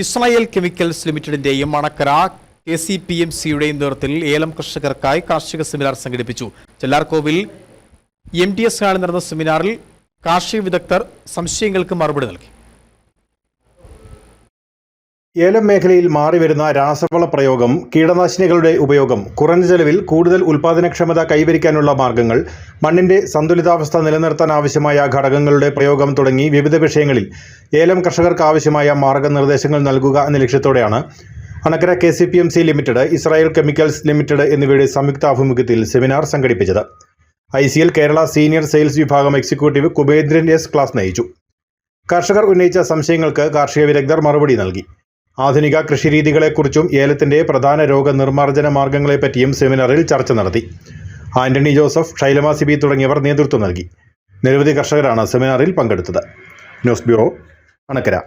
Israel chemicals ലിമിറ്റഡിന്റെയും Manakkara K C P M സിയുടെയും നേതൃത്വത്തിൽ ഏലം കർഷകർക്കായി കാർഷിക സെമിനാർ സംഘടിപ്പിച്ചു. ചെല്ലാർകോവിൽ എം ഡി എസ് ഹാളിൽ നടന്ന സെമിനാറിൽ കാർഷിക വിദഗ്ധർ സംശയങ്ങൾക്ക് മറുപടി നൽകി. ഏലം മേഖലയിൽ മാറിവരുന്ന രാസവള പ്രയോഗം കീടനാശിനികളുടെ ഉപയോഗം കുറഞ്ഞ ചെലവിൽ കൂടുതൽ ഉൽപാദനക്ഷമത കൈവരിക്കാനുള്ള മാർഗങ്ങൾ മണ്ണിന്റെ സന്തുലിതാവസ്ഥ നിലനിർത്താൻ ആവശ്യമായ ഘടകങ്ങളുടെ പ്രയോഗം തുടങ്ങി വിവിധ വിഷയങ്ങളിൽ ഏലം കർഷകർക്ക് ആവശ്യമായ മാർഗനിർദ്ദേശങ്ങൾ നൽകുക എന്ന ലക്ഷ്യത്തോടെയാണ് Anakkara K C P M C limited Israel chemicals limited എന്നിവയുടെ സംയുക്ത ആഭിമുഖ്യത്തിൽ സെമിനാർ സംഘടിപ്പിച്ചത്. I C L Kerala senior sales വിഭാഗം എക്സിക്യൂട്ടീവ് കുബേന്ദ്രൻ എസ് ക്ലാസ് നയിച്ചു. കർഷകർ ഉന്നയിച്ച സംശയങ്ങൾക്ക് കാർഷിക വിദഗ്ധർ മറുപടി നൽകി. ആധുനിക കൃഷിരീതികളെക്കുറിച്ചും ഏലത്തിന്റെ പ്രധാന രോഗനിർമ്മാർജന മാർഗങ്ങളെപ്പറ്റിയും സെമിനാറിൽ ചർച്ച നടത്തി. ആന്റണി ജോസഫ് ഷൈലമ സിബി തുടങ്ങിയവർ നേതൃത്വം നൽകി. നിരവധി കർഷകരാണ് സെമിനാറിൽ പങ്കെടുത്തത്. News bureau Anakkara.